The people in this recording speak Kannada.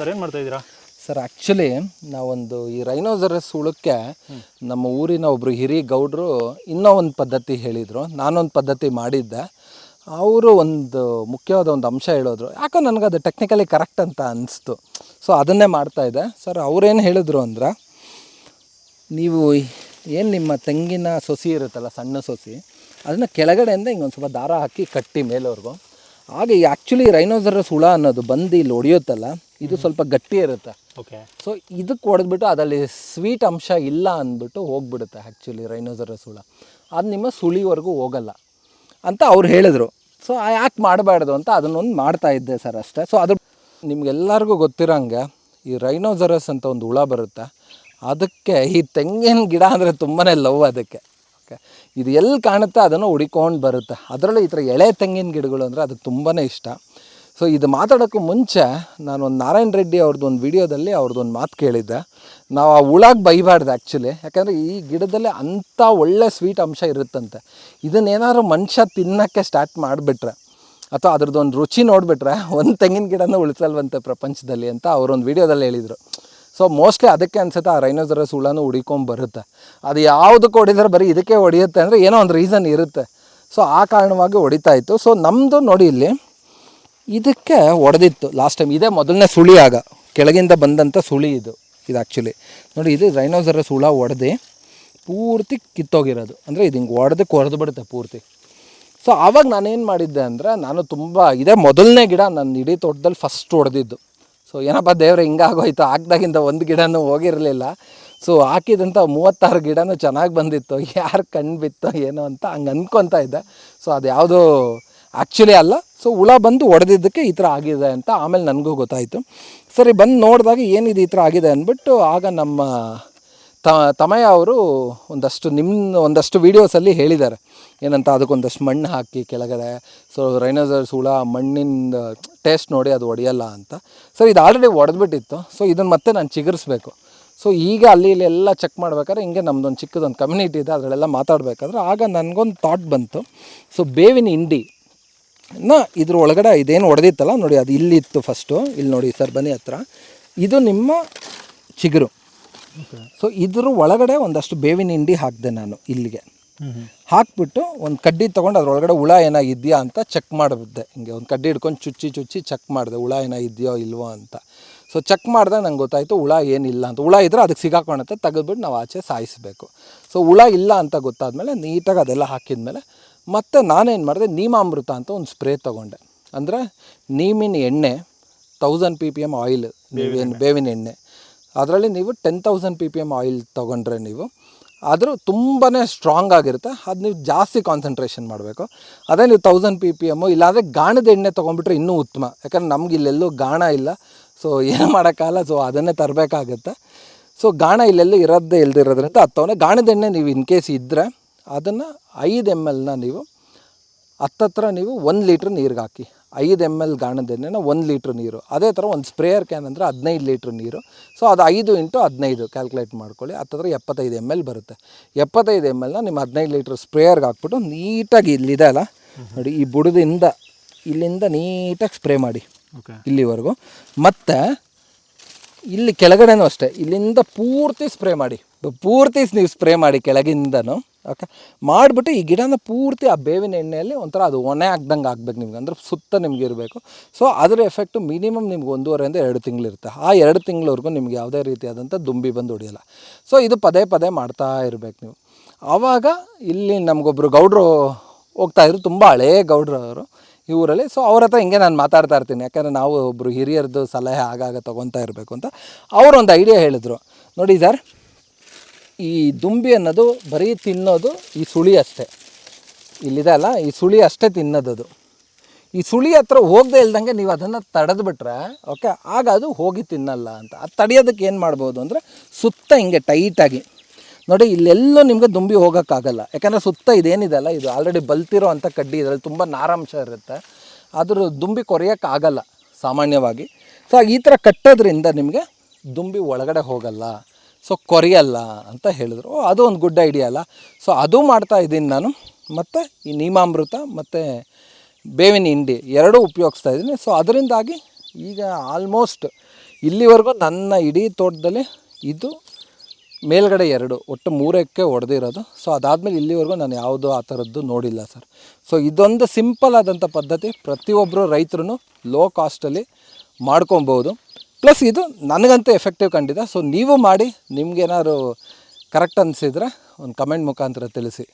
ಸರ್, ಏನು ಮಾಡ್ತಾ ಇದ್ದೀರಾ? ಸರ್ ಆ್ಯಕ್ಚುಲಿ ನಾವೊಂದು ಈ ರೈನೋಸರಸ್ ಹುಳಕ್ಕೆ ನಮ್ಮ ಊರಿನ ಒಬ್ಬರು ಹಿರಿ ಗೌಡ್ರು ಇನ್ನೂ ಒಂದು ಪದ್ಧತಿ ಹೇಳಿದರು. ನಾನೊಂದು ಪದ್ಧತಿ ಮಾಡಿದ್ದೆ. ಅವರು ಒಂದು ಮುಖ್ಯವಾದ ಒಂದು ಅಂಶ ಹೇಳೋದ್ರು. ಯಾಕೋ ನನಗೆ ಅದು ಟೆಕ್ನಿಕಲಿ ಕರೆಕ್ಟ್ ಅಂತ ಅನಿಸ್ತು. ಸೊ ಅದನ್ನೇ ಮಾಡ್ತಾ ಇದೆ ಸರ್ ಅವ್ರೇನು ಹೇಳಿದ್ರು ಅಂದ್ರೆ, ನೀವು ಏನು ನಿಮ್ಮ ತೆಂಗಿನ ಸೊಸಿ ಇರುತ್ತಲ್ಲ, ಸಣ್ಣ ಸೊಸಿ, ಅದನ್ನು ಕೆಳಗಡೆಯಿಂದ ಹಿಂಗೊಂದು ಸ್ವಲ್ಪ ದಾರ ಹಾಕಿ ಕಟ್ಟಿ ಮೇಲವ್ರಿಗೂ ಹಾಗೆ ಆ್ಯಕ್ಚುಲಿ ರೈನೋಸರಸ್ ಹುಳ ಅನ್ನೋದು ಬಂದು ಇಲ್ಲಿ ಹೊಡೆಯುತ್ತಲ್ಲ ಇದು ಸ್ವಲ್ಪ ಗಟ್ಟಿ ಇರುತ್ತೆ. ಓಕೆ ಸೊ ಇದಕ್ಕೆ ಹೊಡೆದ್ಬಿಟ್ಟು ಅದರಲ್ಲಿ ಸ್ವೀಟ್ ಅಂಶ ಇಲ್ಲ ಅಂದ್ಬಿಟ್ಟು ಹೋಗ್ಬಿಡುತ್ತೆ ಆ್ಯಕ್ಚುಲಿ ರೈನೋಸರಸ್ ಹುಳ. ಅದು ನಿಮ್ಮ ಸುಳಿವರೆಗೂ ಹೋಗಲ್ಲ ಅಂತ ಅವ್ರು ಹೇಳಿದ್ರು. ಸೊ ಯಾಕೆ ಮಾಡಬಾರ್ದು ಅಂತ ಅದನ್ನೊಂದು ಮಾಡ್ತಾ ಇದ್ದೆ ಸರ್ ಅಷ್ಟೇ. ಸೊ ಅದು ನಿಮ್ಗೆಲ್ಲರಿಗೂ ಗೊತ್ತಿರೋಂಗೆ ಈ ರೈನೋಸರಸ್ ಅಂತ ಒಂದು ಹುಳ ಬರುತ್ತೆ. ಅದಕ್ಕೆ ಈ ತೆಂಗಿನ ಗಿಡ ಅಂದರೆ ತುಂಬಾ ಲವ್ ಅದಕ್ಕೆ. ಓಕೆ ಇದು ಎಲ್ಲಿ ಕಾಣುತ್ತೆ ಅದನ್ನು ಹುಡಿಕೊಂಡು ಬರುತ್ತೆ. ಅದರಲ್ಲೂ ಈ ಥರ ಎಳೆ ತೆಂಗಿನ ಗಿಡಗಳು ಅಂದರೆ ಅದಕ್ಕೆ ತುಂಬಾ ಇಷ್ಟ. ಸೊ ಇದು ಮಾತಾಡೋಕ್ಕೂ ಮುಂಚೆ ನಾನು ಒಂದು ನಾರಾಯಣ ರೆಡ್ಡಿ ಅವ್ರದ್ದು ಒಂದು ವಿಡಿಯೋದಲ್ಲಿ ಅವ್ರದ್ದು ಒಂದು ಮಾತು ಕೇಳಿದ್ದೆ. ನಾವು ಆ ಹುಳಾಗೆ ಬೈಬಾರ್ದು ಆ್ಯಕ್ಚುಲಿ ಯಾಕಂದರೆ ಈ ಗಿಡದಲ್ಲಿ ಅಂಥ ಒಳ್ಳೆ ಸ್ವೀಟ್ ಅಂಶ ಇರುತ್ತಂತೆ. ಇದನ್ನೇನಾದ್ರು ಮನುಷ್ಯ ತಿನ್ನೋಕ್ಕೆ ಸ್ಟಾರ್ಟ್ ಮಾಡಿಬಿಟ್ರೆ, ಅಥವಾ ಅದ್ರದ್ದೊಂದು ರುಚಿ ನೋಡಿಬಿಟ್ರೆ, ಒಂದು ತೆಂಗಿನ ಗಿಡನ ಉಳಿಸಲ್ವಂತೆ ಪ್ರಪಂಚದಲ್ಲಿ ಅಂತ ಅವರೊಂದು ವಿಡಿಯೋದಲ್ಲಿ ಹೇಳಿದರು. ಸೊ ಮೋಸ್ಟ್ಲಿ ಅದಕ್ಕೆ ಅನ್ಸುತ್ತೆ ಆ ರೈನೋಸರಸ್ ಹುಳನೂ ಹುಡಿಕೊಂಡು ಬರುತ್ತೆ. ಅದು ಯಾವುದಕ್ಕೆ ಹೊಡಿದ್ರೆ ಬರೀ ಇದಕ್ಕೆ ಹೊಡೆಯುತ್ತೆ ಅಂದರೆ ಏನೋ ಒಂದು ರೀಸನ್ ಇರುತ್ತೆ. ಸೊ ಆ ಕಾರಣವಾಗಿ ಹೊಡಿತಾ ಇತ್ತು. ಸೊ ನಮ್ಮದು ನೋಡಿ ಇಲ್ಲಿ ಇದಕ್ಕೆ ಒಡೆದಿತ್ತು. ಲಾಸ್ಟ್ ಟೈಮ್ ಇದೇ ಮೊದಲನೇ ಸುಳಿ ಆಗ. ಕೆಳಗಿಂದ ಬಂದಂಥ ಸುಳಿ ಇದು. ಇದು ಆ್ಯಕ್ಚುಲಿ ನೋಡಿ, ಇದು ರೈನೋಸರಸ್ ಸುಳ ಒಡೆದು ಪೂರ್ತಿ ಕಿತ್ತೋಗಿರೋದು. ಅಂದರೆ ಇದು ಹಿಂಗೆ ಒಡೆದು ಕೊರೆದು ಬಿಡುತ್ತೆ ಪೂರ್ತಿ. ಸೊ ಆವಾಗ ನಾನೇನು ಮಾಡಿದ್ದೆ ಅಂದರೆ ನಾನು ತುಂಬ, ಇದೇ ಮೊದಲನೇ ಗಿಡ ನನ್ನ ಇಡೀ ತೋಟದಲ್ಲಿ ಫಸ್ಟ್ ಒಡೆದಿದ್ದು. ಸೊ ಏನಪ್ಪ ದೇವ್ರೆ ಹಿಂಗಾಗೋಯ್ತು ಹಾಕ್ದಾಗಿಂದ ಒಂದು ಗಿಡನೂ ಹೋಗಿರಲಿಲ್ಲ. ಸೊ ಹಾಕಿದಂಥ ಮೂವತ್ತಾರು ಗಿಡನೂ ಚೆನ್ನಾಗಿ ಬಂದಿತ್ತು. ಯಾರು ಕಣ್ಣು ಬಿತ್ತೋ ಏನೋ ಅಂತ ಹಂಗೆ ಅಂದ್ಕೊತಾ ಇದ್ದೆ. ಸೊ ಅದು ಯಾವುದೋ ಆ್ಯಕ್ಚುಲಿ ಅಲ್ಲ. ಸೊ ಹುಳ ಬಂದು ಒಡೆದಿದ್ದಕ್ಕೆ ಈ ಥರ ಆಗಿದೆ ಅಂತ ಆಮೇಲೆ ನನಗೂ ಗೊತ್ತಾಯಿತು. ಸರಿ, ಬಂದು ನೋಡಿದಾಗ ಏನಿದು ಈ ಥರ ಆಗಿದೆ ಅಂದ್ಬಿಟ್ಟು ಆಗ ನಮ್ಮ ತಮಯ ಅವರು ಒಂದಷ್ಟು ನಿಮ್ಮ ಒಂದಷ್ಟು ವೀಡಿಯೋಸಲ್ಲಿ ಹೇಳಿದ್ದಾರೆ. ಏನಂತ ಅದಕ್ಕೊಂದಷ್ಟು ಮಣ್ಣು ಹಾಕಿ ಕೆಳಗಡೆ. ಸೊ ರೈನೋಸರ್ಸ್ ಹುಳ ಮಣ್ಣಿನ ಟೇಸ್ಟ್ ನೋಡಿ ಅದು ಒಡೆಯಲ್ಲ ಅಂತ. ಸರ್ ಇದು ಆಲ್ರೆಡಿ ಒಡೆದ್ಬಿಟ್ಟಿತ್ತು. ಸೊ ಇದನ್ನು ಮತ್ತೆ ನಾನು ಚಿಗುರಿಸ್ಬೇಕು. ಸೊ ಈಗ ಅಲ್ಲಿ ಇಲ್ಲಿ ಎಲ್ಲ ಚೆಕ್ ಮಾಡ್ಬೇಕಾದ್ರೆ ಹಿಂಗೆ ನಮ್ಮದೊಂದು ಚಿಕ್ಕದೊಂದು ಕಮ್ಯುನಿಟಿ ಇದೆ, ಅದರಲ್ಲೆಲ್ಲ ಮಾತಾಡಬೇಕಾದ್ರೆ ಆಗ ನನಗೊಂದು ಥಾಟ್ ಬಂತು. ಸೊ ಬೇವಿನ ಹಿಂಡಿ. ನ ಇದ್ರ ಒಳಗಡೆ ಇದೇನು ಹೊಡೆದಿತ್ತಲ್ಲ ನೋಡಿ ಅದು ಇಲ್ಲಿತ್ತು ಫಸ್ಟು ಇಲ್ಲಿ ನೋಡಿ ಸರ್ ಬನ್ನಿ ಹತ್ರ. ಇದು ನಿಮ್ಮ ಚಿಗುರು. ಸೊ ಇದ್ರ ಒಳಗಡೆ ಒಂದಷ್ಟು ಬೇವಿನ ಹಿಂಡಿ ಹಾಕಿದೆ ನಾನು ಇಲ್ಲಿಗೆ. ಹಾಕ್ಬಿಟ್ಟು ಒಂದು ಕಡ್ಡಿ ತೊಗೊಂಡು ಅದ್ರೊಳಗಡೆ ಹುಳ ಏನಾಗಿದೆಯಾ ಅಂತ ಚೆಕ್ ಮಾಡಿಬಿಟ್ಟೆ. ಹಿಂಗೆ ಒಂದು ಕಡ್ಡಿ ಹಿಡ್ಕೊಂಡು ಚುಚ್ಚಿ ಚುಚ್ಚಿ ಚೆಕ್ ಮಾಡಿದೆ ಹುಳ ಏನಾಗಿದೆಯೋ ಇಲ್ವೋ ಅಂತ. ಸೊ ಚೆಕ್ ಮಾಡಿದೆ ನಂಗೆ ಗೊತ್ತಾಯಿತು ಹುಳ ಏನಿಲ್ಲ ಅಂತ. ಹುಳ ಇದ್ದರೆ ಅದಕ್ಕೆ ಸಿಗಾಕೊಳತ್ತೆ ತೆಗೆದ್ಬಿಟ್ಟು ನಾವು ಆಚೆ ಸಾಯಿಸಬೇಕು. ಸೊ ಹುಳ ಇಲ್ಲ ಅಂತ ಗೊತ್ತಾದಮೇಲೆ ನೀಟಾಗಿ ಅದೆಲ್ಲ ಹಾಕಿದ್ಮೇಲೆ ಮತ್ತೆ ನಾನೇನು ಮಾಡಿದೆ? ನೀಮಾಮೃತ ಅಂತ ಒಂದು ಸ್ಪ್ರೇ ತೊಗೊಂಡೆ. ಅಂದರೆ ನೀಮಿನ ಎಣ್ಣೆ thousand P P M oil ನೀವೇನು ಬೇವಿನ ಎಣ್ಣೆ. ಅದರಲ್ಲಿ ನೀವು ten thousand P P M oil ತೊಗೊಂಡ್ರೆ ನೀವು ಆದರೂ ತುಂಬಾ ಸ್ಟ್ರಾಂಗ್ ಆಗಿರುತ್ತೆ. ಅದು ನೀವು ಜಾಸ್ತಿ ಕಾನ್ಸಂಟ್ರೇಷನ್ ಮಾಡಬೇಕು. ಅದೇ ನೀವು ತೌಸಂಡ್ ಪಿ ಪಿ ಎಮ್ಮು ಇಲ್ಲಾಂದರೆ ಗಾಣದ ಎಣ್ಣೆ ತೊಗೊಂಡ್ಬಿಟ್ರೆ ಇನ್ನೂ ಉತ್ತಮ. ಯಾಕಂದ್ರೆ ನಮ್ಗೆ ಇಲ್ಲೆಲ್ಲೂ ಗಾಣ ಇಲ್ಲ. ಸೊ ಏನು ಮಾಡೋಕ್ಕಾಗಲ್ಲ. ಸೊ ಅದನ್ನೇ ತರಬೇಕಾಗತ್ತೆ. ಸೊ ಗಾಣ ಇಲ್ಲೆಲ್ಲೂ ಇರೋದೇ ಇಲ್ದಿರೋದ್ರಿಂದ ತೊಗೊಂಡೆ ಗಾಣದ ಎಣ್ಣೆ ನೀವು ಇನ್ ಕೇಸ್ ಇದ್ದರೆ ಅದನ್ನು ಐದು ಎಂ ಎಲ್ನ ನೀವು ಹತ್ತತ್ರ ನೀವು ಒಂದು ಲೀಟ್ರ್ ನೀರಿಗೆ ಹಾಕಿ. ಐದು ಎಂ ಎಲ್ ಗಾಣದ ಎಣ್ಣೆನ ಒಂದು ಲೀಟ್ರ್ ನೀರು. ಅದೇ ಥರ ಒಂದು ಸ್ಪ್ರೇಯರ್ ಕ್ಯಾನ್ ಅಂದರೆ ಹದಿನೈದು ಲೀಟ್ರ್ ನೀರು. ಸೊ ಅದು ಐದು ಇಂಟು ಹದಿನೈದು ಕ್ಯಾಲ್ಕುಲೇಟ್ ಮಾಡ್ಕೊಳ್ಳಿ. ಹತ್ತತ್ರ ಎಪ್ಪತ್ತೈದು ಎಂ ಎಲ್ ಬರುತ್ತೆ. ಎಪ್ಪತ್ತೈದು ಎಂ ಎಲ್ನ ನಿಮ್ಮ ಹದಿನೈದು ಲೀಟ್ರ್ ಸ್ಪ್ರೇಯರ್ಗೆ ಹಾಕ್ಬಿಟ್ಟು ನೀಟಾಗಿ ಇಲ್ಲಿದೆ ಅಲ್ಲ? ನೋಡಿ ಈ ಬುಡದಿಂದ ಇಲ್ಲಿಂದ ನೀಟಾಗಿ ಸ್ಪ್ರೇ ಮಾಡಿ. ಇಲ್ಲಿವರೆಗೂ. ಮತ್ತು ಇಲ್ಲಿ ಕೆಳಗಡೆನೂ ಅಷ್ಟೇ. ಇಲ್ಲಿಂದ ಪೂರ್ತಿ ಸ್ಪ್ರೇ ಮಾಡಿ. ಪೂರ್ತಿ ನೀವು ಸ್ಪ್ರೇ ಮಾಡಿ ಕೆಳಗಿಂದನೂ ಓಕೆ ಮಾಡಿಬಿಟ್ಟು ಈ ಗಿಡನ ಪೂರ್ತಿ ಆ ಬೇವಿನ ಎಣ್ಣೆಯಲ್ಲಿ ಒಂಥರ ಅದು ಒಣೆ ಹಾಕ್ದಂಗೆ ಆಗ್ಬೇಕು ನಿಮ್ಗೆ. ಅಂದ್ರೆ ಸುತ್ತ ನಿಮ್ಗೆ ಇರಬೇಕು. ಸೊ ಅದರ ಎಫೆಕ್ಟು ಮಿನಿಮಮ್ ನಿಮ್ಗೆ ಒಂದೂವರೆಯಿಂದ ಎರಡು ತಿಂಗಳಿರುತ್ತೆ. ಆ ಎರಡು ತಿಂಗಳವರೆಗೂ ನಿಮ್ಗೆ ಯಾವುದೇ ರೀತಿಯಾದಂಥ ದುಂಬಿ ಬಂದು ಹೊಡಿಯಲ್ಲ ಸೊ ಇದು ಪದೇ ಪದೇ ಮಾಡ್ತಾ ಇರಬೇಕು ನೀವು. ಆವಾಗ ಇಲ್ಲಿ ನಮಗೊಬ್ಬರು ಗೌಡ್ರು ಹೋಗ್ತಾ ಇದ್ರು. ತುಂಬ ಹಳೇ ಗೌಡ್ರು ಅವರು. ಈ ಊರಲ್ಲಿ. ಸೊ ಅವ್ರ ಹತ್ರ ಹಿಂಗೆ ನಾನು ಮಾತಾಡ್ತಾ ಇರ್ತೀನಿ. ಯಾಕಂದರೆ ನಾವು ಒಬ್ಬರು ಹಿರಿಯರದ್ದು ಸಲಹೆ ಆಗಾಗ ತೊಗೊತಾ ಇರಬೇಕು ಅಂತ ಅವರೊಂದು ಐಡಿಯಾ ಹೇಳಿದರು. ನೋಡಿ ಸರ್, ಈ ದುಂಬಿ ಅನ್ನೋದು ಬರೀ ತಿನ್ನೋದು ಈ ಸುಳಿ ಅಷ್ಟೇ. ಇಲ್ಲಿದೆ ಅಲ್ಲ, ಈ ಸುಳಿ ಅಷ್ಟೇ ತಿನ್ನೋದದು. ಈ ಸುಳಿ ಹತ್ರ ಹೋಗದೆ ಇಲ್ದಂಗೆ ನೀವು ಅದನ್ನು ತಡೆದ್ಬಿಟ್ರೆ ಓಕೆ ಆಗ ಅದು ಹೋಗಿ ತಿನ್ನಲ್ಲ ಅಂತ. ಅದು ತಡೆಯೋದಕ್ಕೆ ಏನು ಮಾಡ್ಬೋದು ಅಂದರೆ ಸುತ್ತ ಹಿಂಗೆ ಟೈಟಾಗಿ ನೋಡಿ, ಇಲ್ಲೆಲ್ಲೂ ನಿಮಗೆ ದುಂಬಿ ಹೋಗೋಕ್ಕಾಗಲ್ಲ. ಯಾಕಂದರೆ ಸುತ್ತ ಇದೇನಿದೆ ಅಲ್ಲ, ಇದು ಆಲ್ರೆಡಿ ಬಲ್ತಿರೋ ಅಂಥ ಕಡ್ಡಿ, ಇದರಲ್ಲಿ ತುಂಬ ನಾರಾಂಶ ಇರುತ್ತೆ. ಆದರೂ ದುಂಬಿ ಕೊರೆಯೋಕ್ಕಾಗಲ್ಲ, ಸಾಮಾನ್ಯವಾಗಿ. ಸೊ ಈ ಥರ ಕಟ್ಟೋದ್ರಿಂದ ನಿಮಗೆ ದುಂಬಿ ಒಳಗಡೆ ಹೋಗಲ್ಲ. ಸೊ ಕೊರೆಯಲ್ಲ ಅಂತ ಹೇಳಿದ್ರು. ಅದು ಒಂದು ಗುಡ್ ಐಡಿಯಾ ಅಲ್ಲ. ಸೊ ಅದು ಮಾಡ್ತಾ ಇದ್ದೀನಿ ನಾನು. ಮತ್ತು ಈ ನೀಮಾಮೃತ ಮತ್ತು ಬೇವಿನ ಹಿಂಡಿ ಎರಡೂ ಉಪಯೋಗಿಸ್ತಾ ಇದ್ದೀನಿ. ಸೊ ಅದರಿಂದಾಗಿ ಈಗ ಆಲ್ಮೋಸ್ಟ್ ಇಲ್ಲಿವರೆಗೂ ನನ್ನ ಇಡೀ ತೋಟದಲ್ಲಿ ಇದು ಮೇಲ್ಗಡೆ ಎರಡು, ಒಟ್ಟು ಮೂರಕ್ಕೆ ಹೊಡೆದಿರೋದು ಸೊ ಅದಾದಮೇಲೆ ಇಲ್ಲಿವರೆಗೂ ನಾನು ಯಾವುದೂ ಆ ಥರದ್ದು ನೋಡಿಲ್ಲ ಸರ್. ಸೊ ಇದೊಂದು ಸಿಂಪಲ್ ಆದಂಥ ಪದ್ಧತಿ. ಪ್ರತಿಯೊಬ್ಬರು ರೈತರು ಲೋ ಕಾಸ್ಟಲ್ಲಿ ಮಾಡ್ಕೊಬೋದು. ಪ್ಲಸ್ ಇದು ನನಗಂತೂ ಎಫೆಕ್ಟಿವ್ ಕಂಡಿದೆ ಸೊ ನೀವು ಮಾಡಿ ನಿಮಗೇನಾದ್ರು ಕರೆಕ್ಟ್ ಅನಿಸಿದ್ರೆ ಒಂದು ಕಮೆಂಟ್ ಮುಖಾಂತರ ತಿಳಿಸಿ.